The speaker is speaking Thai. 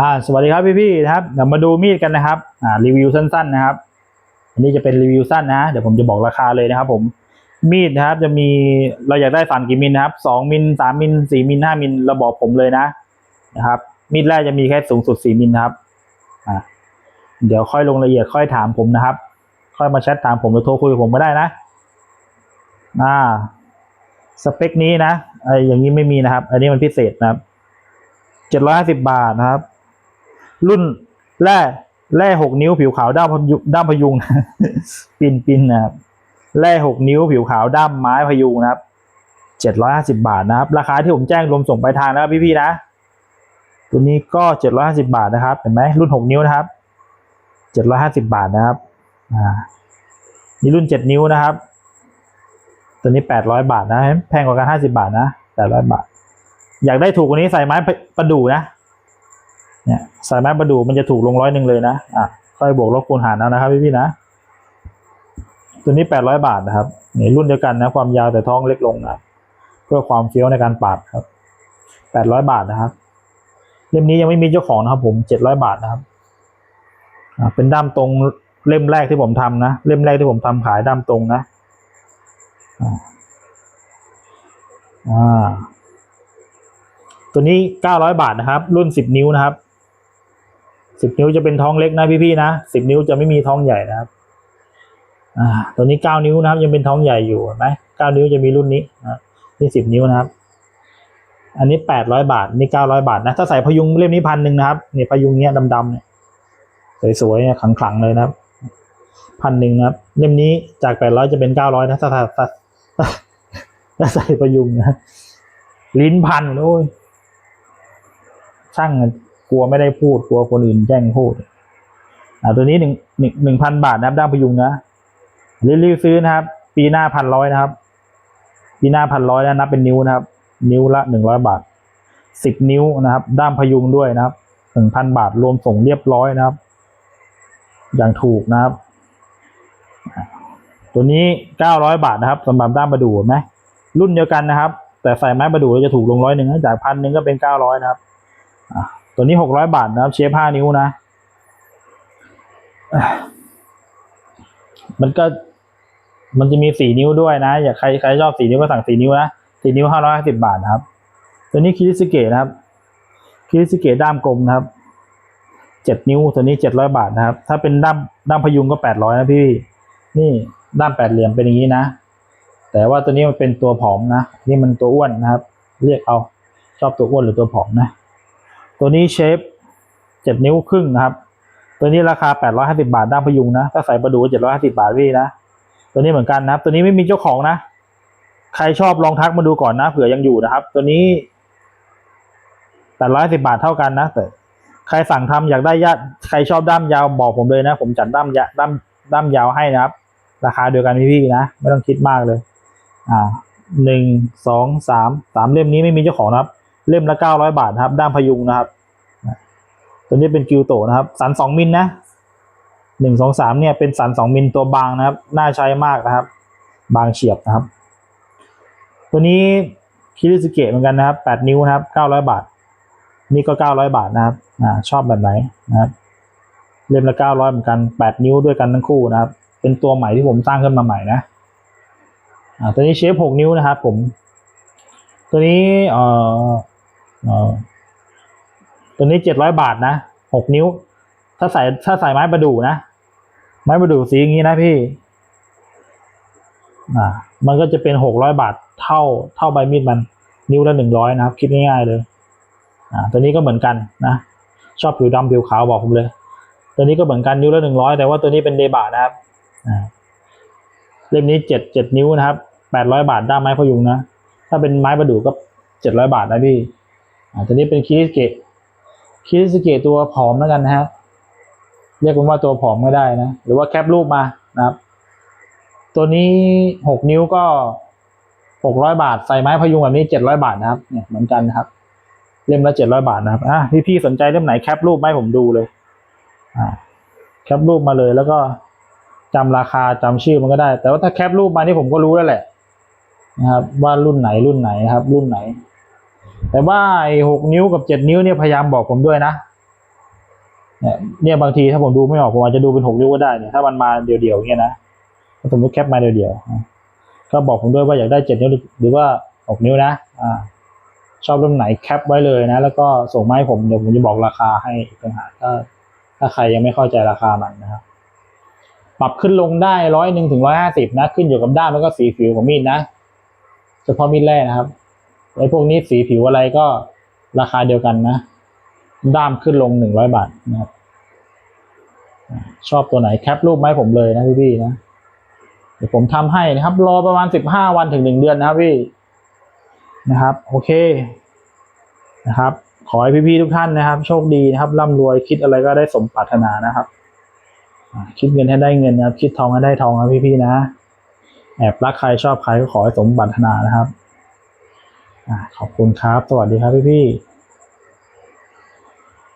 อ่าสวัสดีครับพี่พี่ๆนะครับเดี๋ยวมาดูมีดกันนะครับอ่ารีวิวสั้นๆนะครับ อันนี้จะเป็นรีวิวสั้นนะเดี๋ยวผมจะบอกราคาเลยนะครับผมมีดนะครับจะมีเราอยากได้ฟันกี่มิลนะครับสองมิลสามมิลสี่มิลห้ามิลเราบอกผมเลยนะนะครับ มีดแรกจะมีแค่สูงสุดสี่มิลครับอ่าเดี๋ยวค่อยลงรายละเอียดค่อยถามผมนะครับ ค่อยมาแชทถามผมหรือโทรคุยกับผมก็ได้นะอ่าสเปคนี้นะไออย่างนี้ไม่มีนะครับ อันนี้มันพิเศษนะครับ เจ็ดร้อยห้าสิบบาทนะครับ รุ่นแร่แร่หกนิ้วผิวขาวด้ามพยุด้ามพยุงปินปินนะครับแร่หกนิ้วผิวขาวด้ามไม้พยุงนะครับเจ็ดร้อยห้าสิบาทนะครับ ราคาที่ผมแจ้งรวมส่งไปลายทางนะครับพี่ๆนะ ตัวนี้ก็เจ็ดร้อยห้าสิบาทนะครับ เห็นไหมรุ่นหกนิ้วนะครับเจ็ดร้อยห้าสิบาทนะครับอ่านี่รุ่นเจ็ดนิ้วนะครับ ตัวนี้แปดร้อยบาทนะแพงกว่ากันห้าสิบาทนะแปดร้อยบาท อยากได้ถูกกว่านี้ใส่ไม้ประดู่นะเนี่ยใส่ไม้ประดู่มันจะถูกลงร้อยหนึ่งเลยนะอะค่อยบวกลบคูณหารเอานะครับพี่พี่นะ ตัวนี้แปดร้อยบาทนะครับนี่รุ่นเดียวกันนะความยาวแต่ท้องเล็กลงนะเพื่อความเฟี้ยวในการปาดครับแปดร้อยบาทนะครับเล่มนี้ยังไม่มีเจ้าของนะครับ ผมเจ็ดร้อยบาทนะครับอ่าเป็นด้ามตรงเล่มแรกที่ผมทำนะเล่มแรกที่ผมทำขายด้ามตรงนะอ่าอ่า ตัวนี้เก้าร้อยบาทนะครับ รุ่นสิบนิ้วนะครับสิบนิ้วจะเป็นท้องเล็กนะพี่ๆนะสิบนิ้วจะไม่มีท้องใหญ่นะครับ อ่า ตัวนี้เก้านิ้วนะครับ ยังเป็นท้องใหญ่อยู่เห็นไหมเก้านิ้วจะมีรุ่นนี้นะนี่สิบนิ้วนะครับ อันนี้แปดร้อยบาท นี่เก้าร้อยบาทนะ ถ้าใส่พยุงเล่มนี้พันหนึ่งนะครับเนี่ยพยุงเนี้ยดำๆเนี่ยสวยๆเนี่ยขลังๆเลยนะครับพันหนึ่งนะครับ เล่มนี้จากแปดร้อยจะเป็นเก้าร้อยนะถ้าถ้าถ้าถ้าถ้าใส่พยุงนะ ลิ้นพันโอ้ย ช่างกลัวไม่ได้พูดกลัวคนอื่นแจ้งพูด อ่าตัวนี้หนึ่งหนึ่งหนึ่งพันบาทนะครับด้ามพยุงนะรีบๆซื้อนะครับ ปีหน้าพันร้อยนะครับ ปีหน้าพันร้อยนะนับเป็นนิ้วนะครับ นิ้วละหนึ่งร้อยบาทสิบนิ้วนะครับ ด้ามพยุงด้วยนะครับหนึ่งพันบาทรวมส่งเรียบร้อยนะครับ อย่างถูกนะครับ ตัวนี้เก้าร้อยบาทนะครับสำหรับด้ามประดู่เห็นไหมรุ่นเดียวกันนะครับ แต่ใส่ไม้ประดู่จะถูกลงร้อยหนึ่งจากพันหนึ่งก็เป็นเก้าร้อยนะครับ ตัวนี้หกร้อยบาทนะครับเชฟห้านิ้วนะ มันก็มันจะมีสี่นิ้วด้วยนะ อยากใครใครชอบสี่นิ้วก็สั่งสี่นิ้วนะสี่นิ้วห้าร้อยห้าสิบาทนะครับ ตัวนี้คิริสเกะนะครับคิริสเกะด้ามกลมนะครับเจ็ดนิ้วตัวนี้เจ็ดร้อยบาทนะครับ ถ้าเป็นด้ามด้ามพยุงก็แปดร้อยนะพี่ นี่ด้ามแปดเหลี่ยมเป็นอย่างนี้นะ แต่ว่าตัวนี้มันเป็นตัวผอมนะ นี่มันตัวอ้วนนะครับ เรียกเอาชอบตัวอ้วนหรือตัวผอมนะ ตัวนี้เชฟเจ็ดนิ้วครึ่งนะครับ ตัวนี้ราคาแปดร้อยห้าสิบาทด้ามพยุงนะ ถ้าใส่ประดูเจ็ดร้อยห้าสิบาทพี่นะ ตัวนี้เหมือนกันนะครับ ตัวนี้ไม่มีเจ้าของนะ ใครชอบลองทักมาดูก่อนนะ เผื่อยังอยู่นะครับ ตัวนี้แปดร้อยสิบาทเท่ากันนะแต่ใครสั่งทำอยากได้ยาใครชอบด้ามยาวบอกผมเลยนะ ผมจัดด้ามยาด้ามด้ามยาวให้นะครับ ราคาเดียวกันพี่ๆนะ ไม่ต้องคิดมากเลย อ่าหนึ่งสองสามสามเล่มนี้ไม่มีเจ้าของนะครับ เล่มละเก้าร้อยบาทนะครับ ด้ามพยุงนะครับ ตัวนี้เป็นกิวโตนะครับ สันสองมิลนะหนึ่งสองสามเนี่ยเป็นสันสองมิลตัวบางนะครับ น่าใช้มากนะครับ บางเฉียบนะครับ ตัวนี้คิริสเกะเหมือนกันนะครับแปดนิ้วนะครับเก้าร้อยบาท นี่ก็เก้าร้อยบาทนะครับอ่าชอบแบบไหนนะครับ เล่มละเก้าร้อยเหมือนกันแปดนิ้วด้วยกันทั้งคู่นะครับ เป็นตัวใหม่ที่ผมสร้างขึ้นมาใหม่นะอ่าตัวนี้เชฟหกนิ้วนะครับผม ตัวนี้เอ่อเอ่อ ตัวนี้เจ็ดร้อยบาทนะหกนิ้ว ถ้าใส่ถ้าใส่ไม้ประดู่นะ ไม้ประดู่สีอย่างนี้นะพี่อ่ามันก็จะเป็นหกร้อยบาทเท่าเท่าใบมีดมัน นิ้วละหนึ่งร้อยนะครับ คิดง่ายๆเลย อ่า ตัวนี้ก็เหมือนกันนะ ชอบผิวดำผิวขาวบอกผมเลย ตัวนี้ก็เหมือนกันนิ้วละหนึ่งร้อยแต่ว่าตัวนี้เป็นเดบะนะครับอ่าเล่มนี้เจ็ดเจ็ดนิ้วนะครับแปดร้อยบาทด้ามไม้พยุงนะ ถ้าเป็นไม้ประดู่ก็เจ็ดร้อยบาทนะพี่ ตัวนี้เป็นคิริสเกะคิริสเกะตัวผอมแล้วกันนะครับเรียกมันว่าตัวผอมก็ได้นะ หรือว่าแคปรูปมานะครับ ตัวนี้หกนิ้วก็หกร้อยบาท ใส่ไม้พยุงแบบนี้เจ็ดร้อยบาทนะครับ เนี่ยเหมือนกันนะครับ เล่มละเจ็ดร้อยบาทนะครับ อะพี่ๆสนใจเล่มไหนแคปรูปมาให้ผมดูเลย อ่า แคปรูปมาเลยแล้วก็จำราคาจำชื่อมันก็ได้ แต่ว่าถ้าแคปรูปมานี่ผมก็รู้แล้วแหละ นะครับ ว่ารุ่นไหนรุ่นไหนนะครับ รุ่นไหน แต่ว่าไอ้หกนิ้วกับเจ็ดนิ้วเนี่ยพยายามบอกผมด้วยนะเนี่ยบางทีถ้าผมดูไม่ออกผมอาจจะดูเป็นหกนิ้วก็ได้เนี่ยถ้ามันมาเดี่ยวๆอย่างเงี้ยนะสมมติแคปมาเดี่ยวๆก็บอกผมด้วยว่าอยากได้เจ็ดนิ้วหรือว่าหกนิ้วนะอ่าชอบรุ่นไหนแคปไว้เลยนะ แล้วก็ส่งมาให้ผมเดี๋ยวผมจะบอกราคาให้อีกต่างหากถ้าถ้าใครยังไม่เข้าใจราคามันนะครับปรับขึ้นลงได้ร้อยหนึ่งถึงร้อยห้าสิบนะ ขึ้นอยู่กับด้ามแล้วก็สีผิวของมีดนะเฉพาะมีดแร่นะครับ ไอ้พวกนี้สีผิวอะไรก็ราคาเดียวกันนะ ด้ามขึ้นลงหนึ่งร้อยบาทนะครับ ชอบตัวไหนแคปรูปมาให้ผมเลยนะพี่ๆนะ เดี๋ยวผมทำให้นะครับ รอประมาณสิบห้าวันถึงหนึ่งเดือนนะครับพี่ นะครับ โอเค นะครับ ขอให้พี่ๆทุกท่านนะครับ โชคดีนะครับร่ำรวยคิดอะไรก็ได้สมปรารถนานะครับคิดเงินให้ได้เงินนะครับ คิดทองให้ได้ทองนะพี่ๆนะ แอบรักใครชอบใครก็ขอให้สมปรารถนานะครับ ขอบคุณครับ สวัสดีครับพี่พี่